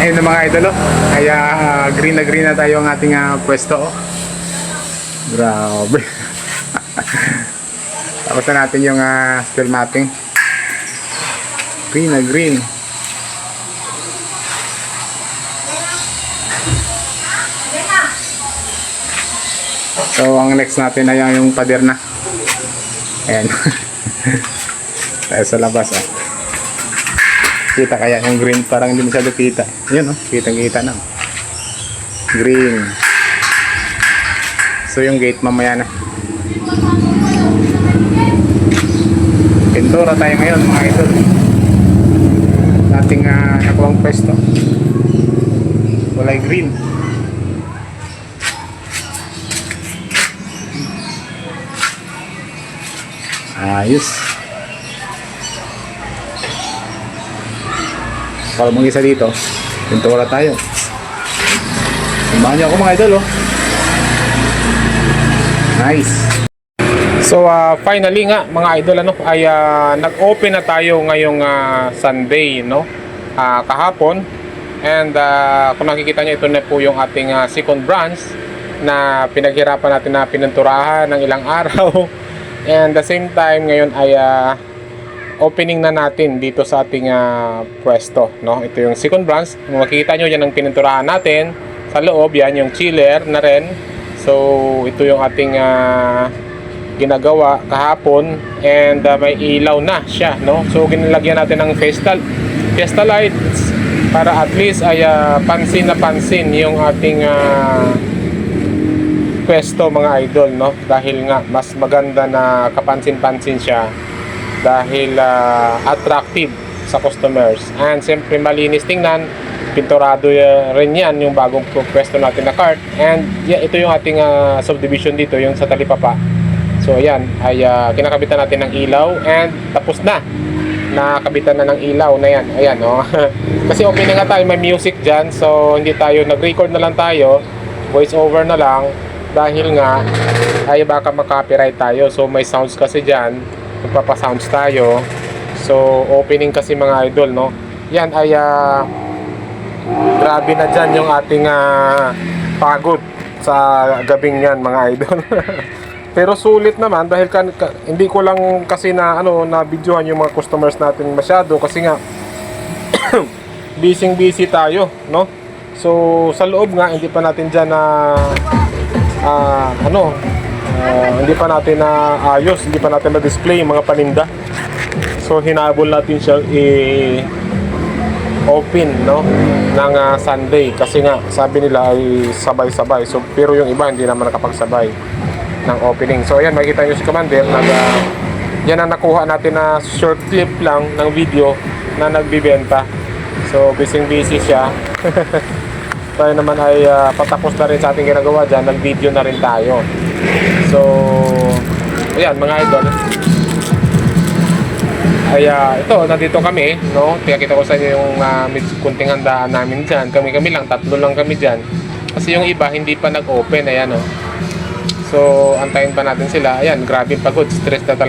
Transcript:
Ayun na mga idol, oh. Ay, ah, green na green na tayo ang ating ah, pwesto. Grabe. Tapos na natin yung ah, steel mapping. Green na green. So, ang next natin ay yung pader na. Ayan. Tayo sa labas, ah. Kita kaya yung green, parang hindi masyado kita. Yun, oh. Kitang-kita na. Green. So, yung gate mamaya na. Pintura tayo ngayon, mga idol. Ating uh, nakuwang pwesto. Kulay green. Ayos. Para mong isa dito, pintura tayo. Samahan niyo ako mga idol, oh. Nice. So uh, finally nga mga idol ano ay ah, nag-open na tayo ngayong ah, Sunday no Ah, kahapon and ah, kung nakikita niyo ito na po yung ating ah, second branch na pinaghirapan natin na pininturahan ng ilang araw and the same time ngayon ay ah, opening na natin dito sa ating ah, pwesto no? Ito yung second branch. Makikita niyo yan ang pininturahan natin. Sa loob yan yung chiller na rin. So ito yung ating ah, ginagawa kahapon. And uh, may ilaw na siya no? So ginalagyan natin ng festal fiesta lights para at least ay uh, pansin na pansin yung ating uh, pwesto mga idol no? Dahil nga mas maganda na kapansin-pansin siya dahil uh, attractive sa customers and siyempre malinis tingnan pinturado uh, rin yan yung bagong pwesto natin na cart and yeah, ito yung ating uh, subdivision dito yung sa talipapa So ayan, ay ah, kinakabitan natin ng ilaw and tapos na. Nakabitan na ng ilaw na yan. Ayan, oh. Kasi opening nga tayo, may music dyan. So hindi tayo, nag-record na lang tayo. Voice over na lang. Dahil nga, ay baka makapiright tayo. So may sounds kasi dyan. Magpapasounds tayo. So opening kasi mga idol, no. Yan ay ah, grabe na dyan yung ating ah, pagod sa gabing yan mga idol. Pero sulit naman dahil kan, ka- hindi ko lang kasi na ano na videohan yung mga customers natin masyado kasi nga busy busy tayo, no? So sa loob nga hindi pa natin diyan na ah, ano ah, hindi pa natin na ayos, hindi pa natin na display yung mga paninda. So hinabol natin siya i open no ng ah, Sunday kasi nga sabi nila ay sabay-sabay. So pero yung iba hindi naman nakapagsabay ng opening. So ayan, makikita nyo si Commander nag ah, yan ang nakuha natin na short clip lang ng video na nagbibenta. So busy busy siya. tayo naman ay ah, patapos na rin sa ating ginagawa dyan. Nag-video na rin tayo. So, ayan mga idol. Ay, ah, ito, nandito kami, no? Pinakita ko sa inyo yung uh, kunting handaan namin dyan. Kami-kami lang, tatlo lang kami dyan. Kasi yung iba, hindi pa nag-open, ayan, no? So, antayin pa natin sila. Ayan, grabe pagod, stress na talaga.